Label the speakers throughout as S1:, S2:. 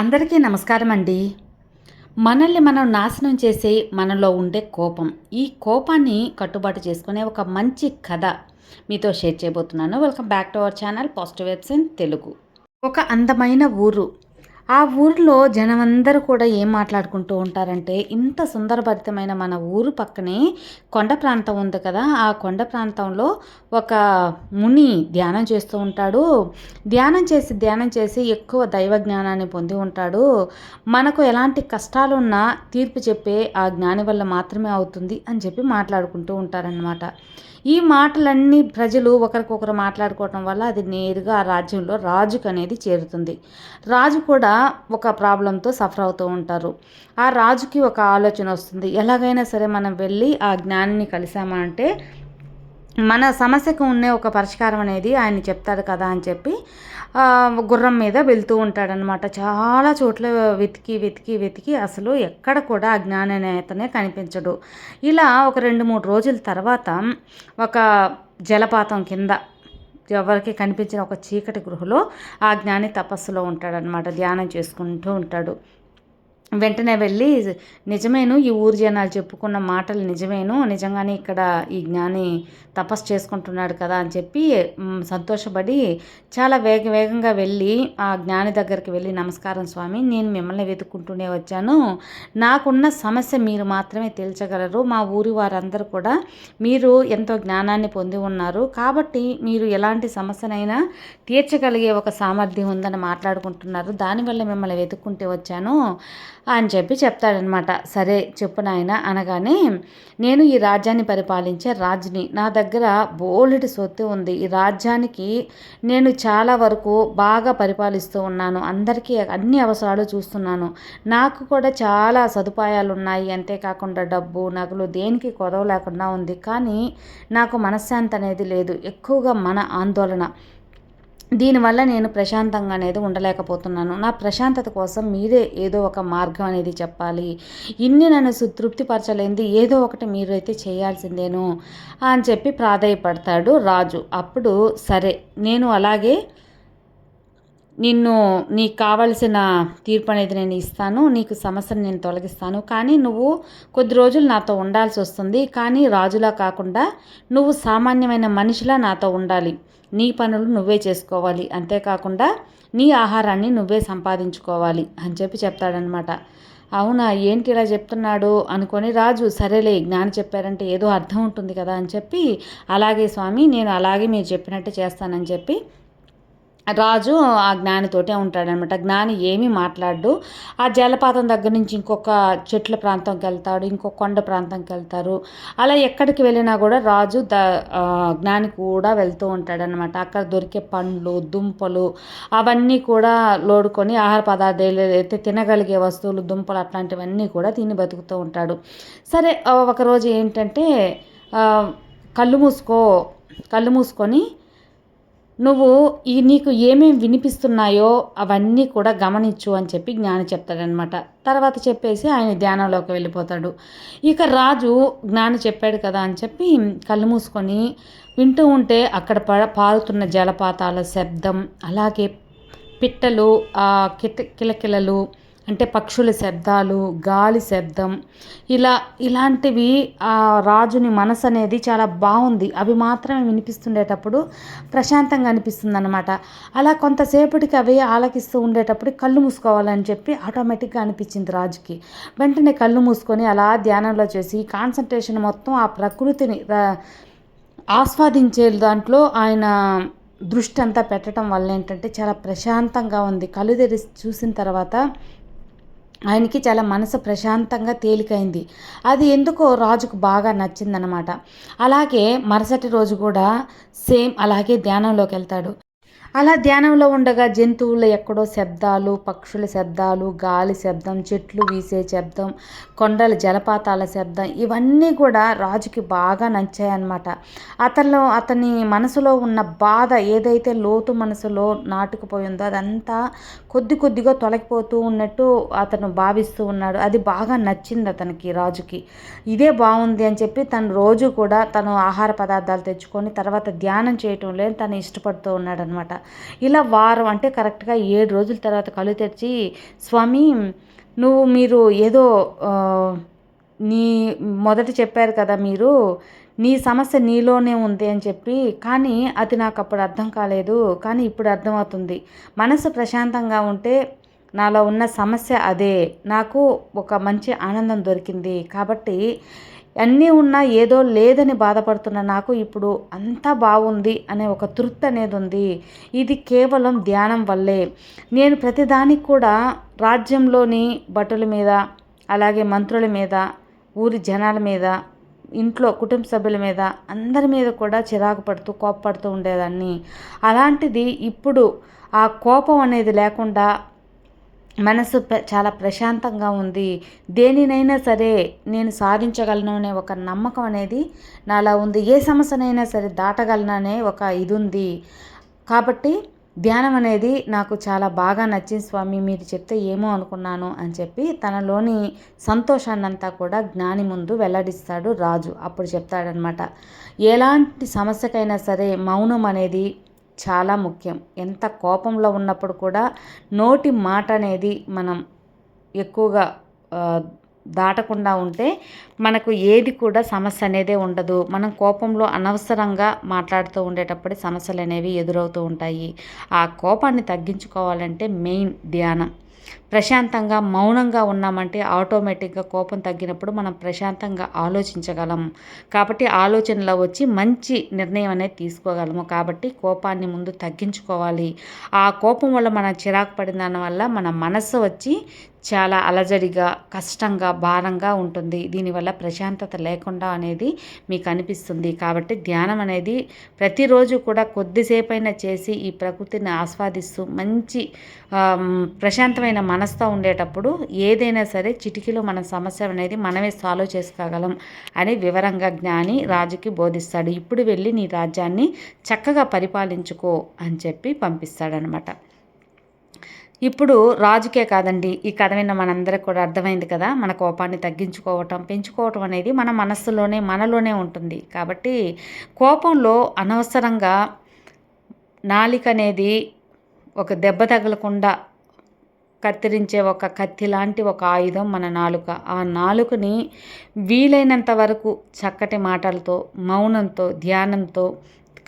S1: అందరికీ నమస్కారం అండి మనల్ని మనం నాశనం చేసే మనలో ఉండే కోపం. ఈ కోపాన్ని కట్టుబాటు చేసుకునే ఒక మంచి కథ మీతో షేర్ చేయబోతున్నాను. Welcome back to our channel positive vibes in Telugu. ఒక అందమైన ఊరు. ఆ ఊరిలో జనమందరూ కూడా ఏం మాట్లాడుకుంటూ ఉంటారంటే ఇంత సుందరభరితమైన మన ఊరు పక్కనే కొండ ప్రాంతం ఉంది కదా ఆ కొండ ప్రాంతంలో ఒక ముని ధ్యానం చేస్తూ ఉంటాడు. ధ్యానం చేసి ధ్యానం చేసి ఎక్కువ దైవ జ్ఞానాన్ని పొంది ఉంటాడు. మనకు ఎలాంటి కష్టాలున్నా తీర్పు చెప్పే ఆ జ్ఞాని వల్ల మాత్రమే అవుతుంది అని చెప్పి మాట్లాడుకుంటూ ఉంటారనమాట ఈ మాటలన్నీ ప్రజలు ఒకరికొకరు మాట్లాడుకోవటం వల్ల అది నేరుగా ఆ రాజ్యంలో రాజుకు అనేది చేరుతుంది. రాజు కూడా ఒక ప్రాబ్లంతో సఫర్ అవుతూ ఉంటారు. ఆ రాజుకి ఒక ఆలోచన వస్తుంది. ఎలాగైనా సరే మనం వెళ్ళి ఆ జ్ఞానిని కలిసామంటే మన సమస్యకు ఉండే ఒక పరిష్కారం అనేది ఆయన చెప్తాడు కదా అని చెప్పి గుర్రం మీద వెళ్తూ ఉంటాడనమాట చాలా చోట్ల వెతికి వెతికి వెతికి అసలు ఎక్కడ కూడా అజ్ఞాన నేతనే కనిపించడు. ఇలా ఒక రెండు మూడు రోజుల తర్వాత ఒక జలపాతం కింద ఎవరికి కనిపించిన ఒక చీకటి గృహలో ఆ జ్ఞాని తపస్సులో ఉంటాడనమాట ధ్యానం చేసుకుంటూ ఉంటాడు. వెంటనే వెళ్ళి నిజమేను ఈ ఊరు జనాలు చెప్పుకున్న మాటలు నిజమేను నిజంగానే ఇక్కడ ఈ జ్ఞాని తపస్సు చేసుకుంటున్నాడు కదా అని చెప్పి సంతోషపడి చాలా వేగ వేగంగా వెళ్ళి ఆ జ్ఞాని దగ్గరికి వెళ్ళి నమస్కారం స్వామి నేను మిమ్మల్ని వెతుక్కుంటూనే వచ్చాను. నాకున్న సమస్య మీరు మాత్రమే తేల్చగలరు. మా ఊరి వారందరూ కూడా మీరు ఎంతో జ్ఞానాన్ని పొంది ఉన్నారు. కాబట్టి మీరు ఎలాంటి సమస్యనైనా తీర్చగలిగే ఒక సామర్థ్యం ఉందని మాట్లాడుకుంటున్నారు. దానివల్ల మిమ్మల్ని వెతుక్కుంటే వచ్చాను. అని చెప్పి చెప్తాడనమాట. సరే చెప్పు నాయన అనగానే నేను ఈ రాజ్యాన్ని పరిపాలించే రాజుని నా దగ్గర బోలెడు సొత్తు ఉంది. ఈ రాజ్యానికి నేను చాలా వరకు బాగా పరిపాలిస్తూ ఉన్నాను. అందరికీ అన్ని అవసరాలు చూస్తున్నాను. నాకు కూడా చాలా సదుపాయాలు ఉన్నాయి అంతేకాకుండా డబ్బు నగలు దేనికి కొరవ లేకుండా ఉంది. కానీ నాకు మనశ్శాంతి అనేది లేదు. ఎక్కువగా మన ఆందోళన. దీనివల్ల నేను ప్రశాంతంగా అనేది ఉండలేకపోతున్నాను. నా ప్రశాంతత కోసం మీరే ఏదో ఒక మార్గం అనేది చెప్పాలి. ఇన్ని నన్ను సుతృప్తిపరచలేంది. ఏదో ఒకటి మీరు అయితే చేయాల్సిందేను అని చెప్పి ప్రాధాయపడతాడు రాజు. అప్పుడు సరే నేను అలాగే నిన్ను నీకు కావలసిన తీర్పు అనేది నేను ఇస్తాను నీకు సమస్యను నేను తొలగిస్తాను. కానీ నువ్వు కొద్ది రోజులు నాతో ఉండాల్సి వస్తుంది. కానీ రాజులా కాకుండా నువ్వు సామాన్యమైన మనిషిలా నాతో ఉండాలి. నీ పనులు నువ్వే చేసుకోవాలి. అంతేకాకుండా నీ ఆహారాన్ని నువ్వే సంపాదించుకోవాలి అని చెప్పి చెప్తాడనమాట అవునా? ఏంటి ఇలా చెప్తున్నాడు అనుకొని రాజు సరేలే జ్ఞానం చెప్పారంటే ఏదో అర్థం ఉంటుంది కదా అని చెప్పి అలాగే స్వామి నేను అలాగే మీరు చెప్పినట్టు చేస్తానని చెప్పి రాజు ఆ జ్ఞానితోటే ఉంటాడనమాట. జ్ఞాని ఏమీ మాట్లాడు ఆ జలపాతం దగ్గర నుంచి ఇంకొక చెట్ల ప్రాంతంకి వెళ్తాడు ఇంకొక కొండ ప్రాంతంకి వెళ్తారు. అలా ఎక్కడికి వెళ్ళినా కూడా రాజు ద జ్ఞాని కూడా వెళ్తూ ఉంటాడనమాట. అక్కడ దొరికే పండ్లు దుంపలు అవన్నీ కూడా లోడుకొని ఆహార పదార్థాలు అయితే తినగలిగే వస్తువులు దుంపలు అట్లాంటివన్నీ కూడా తిని బతుకుతూ ఉంటాడు. సరే ఒకరోజు ఏంటంటే కళ్ళు మూసుకో కళ్ళు మూసుకొని నువ్వు ఈ నీకు ఏమేమి వినిపిస్తున్నాయో అవన్నీ కూడా గమనించు అని చెప్పి జ్ఞాని చెప్తాడనమాట తర్వాత చెప్పేసి ఆయన ధ్యానంలోకి వెళ్ళిపోతాడు. ఇక రాజు జ్ఞాని చెప్పాడు కదా అని చెప్పి కళ్ళు మూసుకొని వింటూ ఉంటే అక్కడ ప పారుతున్న జలపాతాల శబ్దం అలాగే పిట్టలు కిట కిలకిలలు అంటే పక్షుల శబ్దాలు గాలి శబ్దం ఇలా ఇలాంటివి ఆ రాజుని మనసు అనేది చాలా బాగుంది. అవి మాత్రమే వినిపిస్తుండేటప్పుడు ప్రశాంతంగా అనిపిస్తుంది అనమాట అలా కొంతసేపటికి అవి ఆలకిస్తూ ఉండేటప్పుడు కళ్ళు మూసుకోవాలని చెప్పి ఆటోమేటిక్గా అనిపించింది రాజుకి. వెంటనే కళ్ళు మూసుకొని అలా ధ్యానంలో చేసి కాన్సన్ట్రేషన్ మొత్తం ఆ ప్రకృతిని ఆస్వాదించే దాంట్లో ఆయన దృష్టి అంతా పెట్టడం వల్ల ఏంటంటే చాలా ప్రశాంతంగా ఉంది. కళ్ళు తెరిచి చూసిన తర్వాత ఆయనకి చాలా మనసు ప్రశాంతంగా తేలికైంది. అది ఎందుకో రాజుకు బాగా నచ్చిందనమాట అలాగే మరుసటి రోజు కూడా సేమ్ అలాగే ధ్యానంలోకి వెళ్తాడు. అలా ధ్యానంలో ఉండగా జంతువుల ఎక్కడో శబ్దాలు పక్షుల శబ్దాలు గాలి శబ్దం చెట్లు వీసే శబ్దం కొండల జలపాతాల శబ్దం ఇవన్నీ కూడా రాజుకి బాగా నచ్చాయన్నమాట. అతనిలో అతని మనసులో ఉన్న బాధ ఏదైతే లోతు మనసులో నాటుకుపోయిందో అదంతా కొద్ది కొద్దిగా తొలగిపోతూ ఉన్నట్టు అతను భావిస్తూ ఉన్నాడు. అది బాగా నచ్చింది అతనికి రాజుకి. ఇదే బాగుంది అని చెప్పి తను రోజు కూడా తను ఆహార పదార్థాలు తెచ్చుకొని తర్వాత ధ్యానం చేయటం లేదు తను ఇష్టపడుతూ ఉన్నాడనమాట ఇలా వారం అంటే కరెక్ట్గా ఏడు రోజుల తర్వాత కళ్ళు తెరిచి స్వామి నువ్వు మీరు ఏదో నీ మొదట చెప్పారు కదా మీరు నీ సమస్య నీలోనే ఉంది అని చెప్పి కానీ అది నాకు అప్పుడు అర్థం కాలేదు. కానీ ఇప్పుడు అర్థమవుతుంది. మనసు ప్రశాంతంగా ఉంటే నాలో ఉన్న సమస్య అదే. నాకు ఒక మంచి ఆనందం దొరికింది. కాబట్టి అన్నీ ఉన్నా ఏదో లేదని బాధపడుతున్న నాకు ఇప్పుడు అంతా బాగుంది అనే ఒక తృప్తి అనేది ఉంది. ఇది కేవలం ధ్యానం వల్లే. నేను ప్రతిదానికి కూడా రాజ్యంలోని భటుల మీద అలాగే మంత్రుల మీద ఊరి జనాల మీద ఇంట్లో కుటుంబ సభ్యుల మీద అందరి మీద కూడా చిరాకు పడుతూ కోపపడుతూ ఉండేదాన్ని. అలాంటిది ఇప్పుడు ఆ కోపం అనేది లేకుండా మనసు ప్ర- చాలా ప్రశాంతంగా ఉంది. దేనినైనా సరే నేను సాధించగలను అనే ఒక నమ్మకం అనేది నాలో ఉంది. ఏ సమస్యనైనా సరే దాటగలను అనే ఒక ఇది ఉంది కాబట్టి ధ్యానం అనేది నాకు చాలా బాగా నచ్చింది స్వామి. మీరు చెప్తే ఏమో అనుకున్నాను అని చెప్పి తనలోని సంతోషాన్నంతా కూడా జ్ఞాని ముందు వెల్లడిస్తాడు రాజు. అప్పుడు చెప్తాడనమాట ఎలాంటి సమస్యకైనా సరే మౌనం అనేది చాలా ముఖ్యం. ఎంత కోపంలో ఉన్నప్పుడు కూడా నోటి మాట అనేది మనం ఎక్కువగా దాటకుండా ఉంటే మనకు ఏది కూడా సమస్య అనేదే ఉండదు. మనం కోపంలో అనవసరంగా మాట్లాడుతూ ఉండేటప్పుడు సమస్యలు అనేవి ఎదురవుతూ ఉంటాయి. ఆ కోపాన్ని తగ్గించుకోవాలంటే మెయిన్ ధ్యానం. ప్రశాంతంగా మౌనంగా ఉన్నామంటే ఆటోమేటిక్గా కోపం తగ్గినప్పుడు మనం ప్రశాంతంగా ఆలోచించగలం. కాబట్టి ఆలోచనలో వచ్చి మంచి నిర్ణయం అనేది తీసుకోగలము. కాబట్టి కోపాన్ని ముందు తగ్గించుకోవాలి. ఆ కోపం వల్ల మన చిరాకు పడిన దానివల్ల మన మనస్సు వచ్చి చాలా అలజడిగా కష్టంగా భారంగా ఉంటుంది. దీనివల్ల ప్రశాంతత లేకుండా అనేది మీకు అనిపిస్తుంది. కాబట్టి ధ్యానం అనేది ప్రతిరోజు కూడా కొద్దిసేపైనా చేసి ఈ ప్రకృతిని ఆస్వాదిస్తూ మంచి ప్రశాంతమైన మన మనసుతో ఉండేటప్పుడు ఏదైనా సరే చిటికీలో మన సమస్య అనేది మనమే సాల్వ్ చేసుకోగలం అని వివరంగా జ్ఞాని రాజుకి బోధిస్తాడు. ఇప్పుడు వెళ్ళి నీ రాజ్యాన్ని చక్కగా పరిపాలించుకో అని చెప్పి పంపిస్తాడనమాట ఇప్పుడు రాజుకే కాదండి ఈ కథ విన్న మనందరికి కూడా అర్థమైంది కదా మన కోపాన్ని తగ్గించుకోవటం పెంచుకోవటం అనేది మన మనస్సులోనే మనలోనే ఉంటుంది. కాబట్టి కోపంలో అనవసరంగా నాలిక అనేది ఒక దెబ్బ తగలకుండా కత్తిరించే ఒక కత్తి లాంటి ఒక ఆయుధం మన నాలుక. ఆ నాలుకని వీలైనంత వరకు చక్కటి మాటలతో మౌనంతో ధ్యానంతో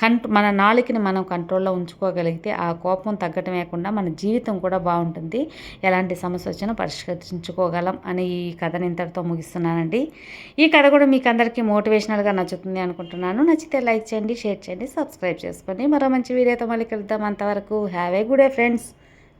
S1: కంట్ మన నాలుకని మనం కంట్రోల్లో ఉంచుకోగలిగితే ఆ కోపం తగ్గటం లేకుండా మన జీవితం కూడా బాగుంటుంది. ఎలాంటి సమస్య వచ్చినా పరిష్కరించుకోగలం అని ఈ కథని ఇంతటితో ముగిస్తున్నానండి. ఈ కథ కూడా మీకు అందరికీ మోటివేషనల్గా నచ్చుతుంది అనుకుంటున్నాను. నచ్చితే లైక్ చేయండి షేర్ చేయండి సబ్స్క్రైబ్ చేసుకోండి. మరో మంచి వీడియోతో మళ్ళీ కలుద్దాం. అంతవరకు have a good a friends.